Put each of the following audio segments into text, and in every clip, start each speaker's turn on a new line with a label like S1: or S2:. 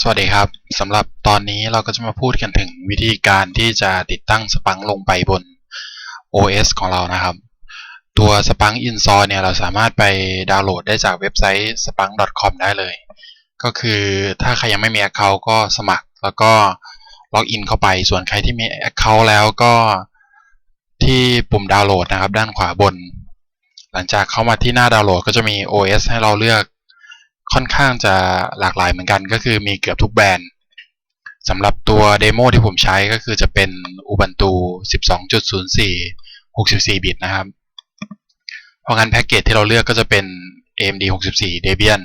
S1: สวัสดีครับสำหรับตอนนี้เราก็จะมาพูดกันถึงวิธีการที่จะติดตั้งสปังลงไปบน OS ของเรานะครับ ตัวสปังอินซอเนี่ยเราสามารถไปดาวน์โหลดได้จากเว็บไซต์ spunk.com ได้เลย ก็คือถ้าใครยังไม่มี Account ก็สมัครแล้วก็ล็อกอินเข้าไป ส่วนใครที่มี Account แล้วก็ที่ปุ่มดาวน์โหลดนะครับ ด้านขวาบน หลังจากเข้ามาที่หน้าดาวน์โหลดก็จะมี OS ให้เราเลือก ค่อนข้างจะหลากหลายเหมือนกันก็คือมีเกือบทุกแบรนด์สำหรับตัวเดโมที่ผมใช้ก็คือจะเป็น Ubuntu 12.04 64 บิตนะครับ เพราะงั้นแพ็กเกจที่เราเลือกก็จะเป็น AMD 64 Debian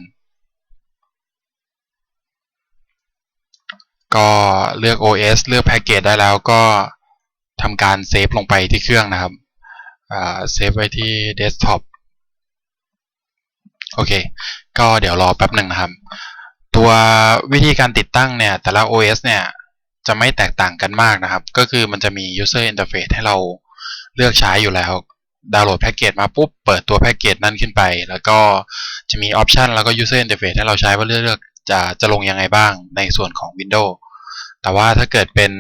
S1: ก็เลือก OS เลือกแพ็กเกจได้แล้วก็ทำการเซฟลงไปที่เครื่องนะครับเซฟไว้ที่เดสก์ท็อป โอเค ก็เดี๋ยวรอแป๊บหนึ่งนะครับ ตัววิธีการติดตั้งเนี่ย แต่ละ OS เนี่ยจะไม่แตกต่างกันมากนะครับ ก็คือมันจะมี user interface ให้เราเลือกใช้อยู่แล้ว ดาวน์โหลดแพ็กเกจมาปุ๊บ เปิดตัวแพ็กเกจนั่นขึ้นไป แล้วก็จะมีออปชันแล้วก็ user interface ให้เราใช้ว่าเลือกจะจะลงยังไงบ้างในส่วนของ Windows แต่ว่าถ้าเกิดเป็น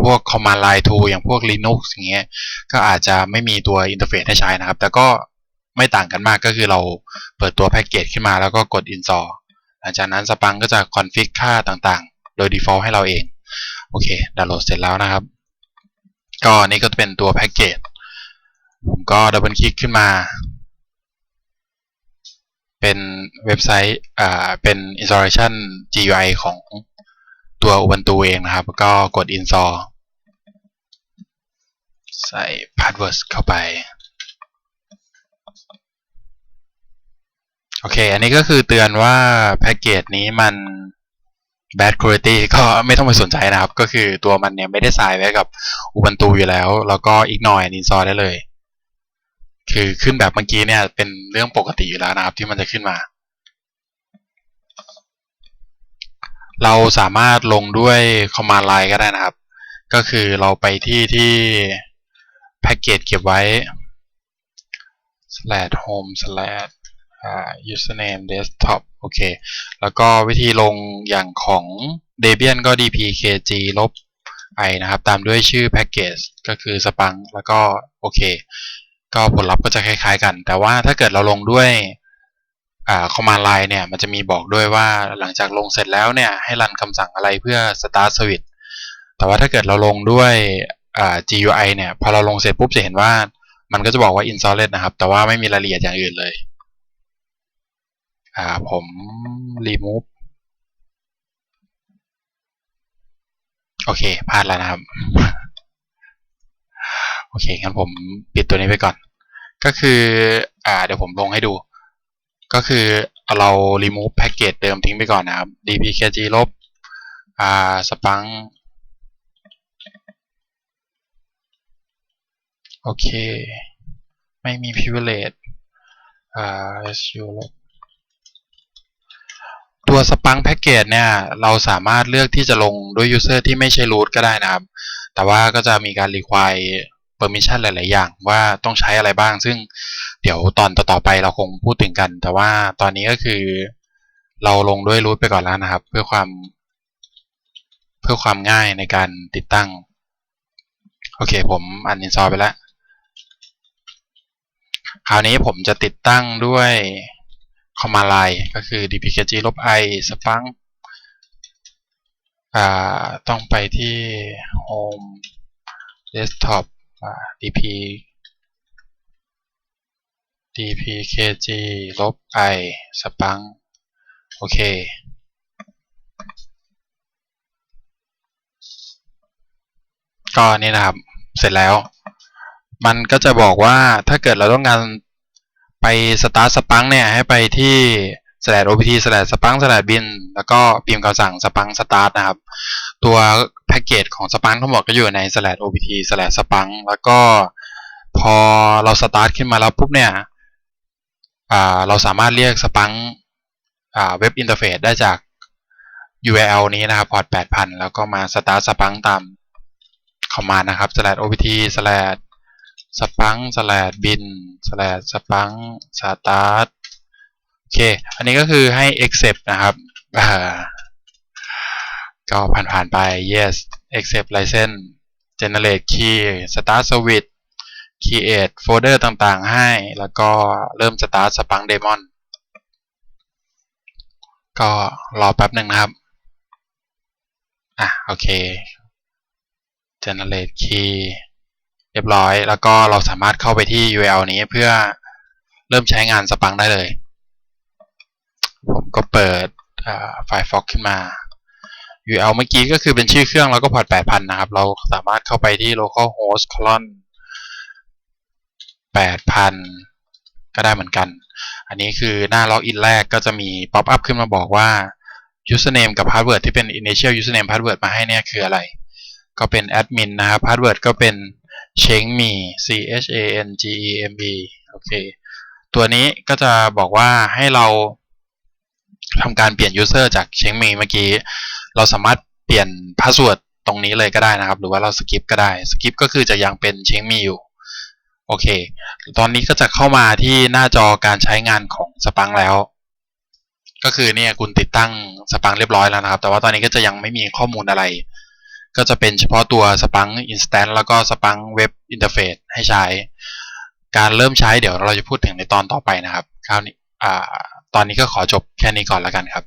S1: พวก command line tool อย่างพวก Linux อย่างเงี้ย ก็อาจจะไม่มีตัวอินเทอร์เฟซให้ใช้นะครับ แต่ก็ ไม่ต่างกันมากก็คือเราเปิดตัวแพ็กเกจขึ้นมาแล้วก็กด install หลังจากนั้นสปังก็จะคอนฟิกค่าต่างๆ โดย default ให้เราเอง โอเคดาวน์โหลดเสร็จแล้วนะครับ ก็นี่ก็จะเป็นตัวแพ็กเกจผมก็ดับเบิลคลิกขึ้นมา เป็นเว็บไซต์อ่าเป็น installation GUI ของตัว Ubuntu เองนะครับ ก็กด install ใส่ password เข้าไป โอเค อันนี้ก็คือเตือนว่าแพ็กเกจนี้มัน bad quality ก็ไม่ต้องไปสนใจนะครับ ก็คือตัวมันเนี่ยไม่ได้ใส่ไว้กับ Ubuntu อยู่แล้ว แล้วก็อีกหน่อยอินซอได้เลย คือขึ้นแบบเมื่อกี้เนี่ย เป็นเรื่องปกติอยู่แล้วนะครับ ที่มันจะขึ้นมา เราสามารถลงด้วย command line ก็ได้นะครับ ก็คือเราไปที่ที่แพ็กเกจเก็บไว้ slash home slash username desktop โอเค แล้วก็วิธีลงอย่างของ Debian ก็ dpkg ลบ i นะครับ ตามด้วยชื่อแพ็กเกจก็คือสปังแล้วก็โอเค ก็ผลลัพธ์ก็จะคล้ายๆกัน แต่ว่าถ้าเกิดเราลงด้วยอ่า command line เนี่ยมันจะมีบอกด้วยว่าหลังจากลงเสร็จแล้วเนี่ยให้รันคำสั่งอะไรเพื่อ start switch แต่ว่าถ้าเกิดเราลงด้วยอ่า GUI เนี่ยพอเราลงเสร็จปุ๊บจะเห็นว่ามันก็จะบอกว่า installed นะครับ แต่ว่าไม่มีรายละเอียดอย่างอื่นเลย อ่าผม remove โอเคพลาดแล้วนะครับ โอเคงั้นผมปิดตัวนี้ไปก่อน ก็คืออ่าเดี๋ยวผมลงให้ดู ก็คือเรา remove package เดิมทิ้งไปก่อนนะครับ dpkg ลบอ่าสปังโอเค ไม่มี privilege อ่า su ลบ ตัวสปังแพ็กเกจเนี่ยเราสามารถเลือกที่จะลงด้วย user ที่ไม่ใช่ root ก็ได้นะครับ แต่ว่าก็จะมีการ require permission หลาย ๆ อย่างว่าต้องใช้อะไรบ้าง ซึ่งเดี๋ยวตอนต่อๆไปเราคงพูดถึงกัน แต่ว่าตอนนี้ก็คือ เราลงด้วย root ไปก่อนแล้วนะครับ เพื่อความ เพื่อความง่ายในการติดตั้ง โอเค ผมอันอินซอลไปแล้ว คราวนี้ผมจะติดตั้งด้วย คอมมาไลน์ก็คือ dpkg ลบ i สปังอ่าต้องไปที่ home desktop อ่า dp dpkg ลบ i สปังโอเคก็นี่นะครับ เสร็จแล้ว มันก็จะบอกว่าถ้าเกิดเราต้องการ ไปสตาร์ทสปังเนี่ยให้ไปที่ slash opt slash สปัง slash bin แล้วก็พิมพ์คำสั่งสปังสตาร์ทนะครับ ตัวแพ็กเกจของสปังทั้งหมดก็อยู่ใน slash opt slash สปังแล้วก็พอเราสตาร์ทขึ้นมาแล้วปุ๊บเนี่ยเราสามารถเรียกสปังเว็บอินเทอร์เฟซได้จาก URL นี้นะครับพอร์ต8000 แล้วก็มาสตาร์ทสปังตามคอมมานด์นะครับ slash opt slash สปังสแลดบินสแลดสปังสตาร์ทโอเค อันนี้ก็คือให้ accept นะครับก็ผ่านๆไป yes accept license generate key start service create folder ต่างๆ ให้ แล้วก็เริ่ม start Splunk Daemon ก็รอแป๊บหนึ่งนะครับ อะ โอเค generate key เรียบร้อย แล้วก็เราสามารถเข้าไปที่ URL นี้เพื่อเริ่มใช้งาน Splunk ได้เลย ผมก็เปิดไฟล์ Fox ขึ้นมา URL เมื่อกี้ก็คือเป็นชื่อเครื่องแล้วก็พอร์ต8,000 นะครับ เราสามารถเข้าไปที่ localhost colon 8,000 ก็ได้เหมือนกัน อันนี้คือหน้าล็อกอินแรกก็จะมีป๊อปอัพขึ้นมาบอกว่า username กับ password ที่เป็น initial username password มาให้เนี่ยคืออะไร ก็เป็น admin นะครับ password ก็เป็น chengme c h a n g e m e โอเค ตัวนี้ก็จะบอกว่าให้เราทำการเปลี่ยน user จาก chengme เมื่อกี้ เราสามารถเปลี่ยน password ตรงนี้เลยก็ได้นะครับ หรือว่าเราสกิปก็ได้สกิปก็คือจะยังเป็น chengme อยู่ โอเค ตอนนี้ก็จะเข้ามาที่หน้าจอการใช้งานของสปังแล้ว ก็คือเนี่ยคุณติดตั้งสปังเรียบร้อยแล้วนะครับ แต่ว่าตอนนี้ก็จะยังไม่มีข้อมูลอะไร ก็จะเป็นเฉพาะตัวสปัง Instant แล้วก็สปัง Web Interface ให้ใช้ การเริ่มใช้เดี๋ยวเราจะพูดถึงในตอนต่อไปนะครับคราวนี้ตอนนี้ก็ขอจบแค่นี้ก่อนแล้วกันครับ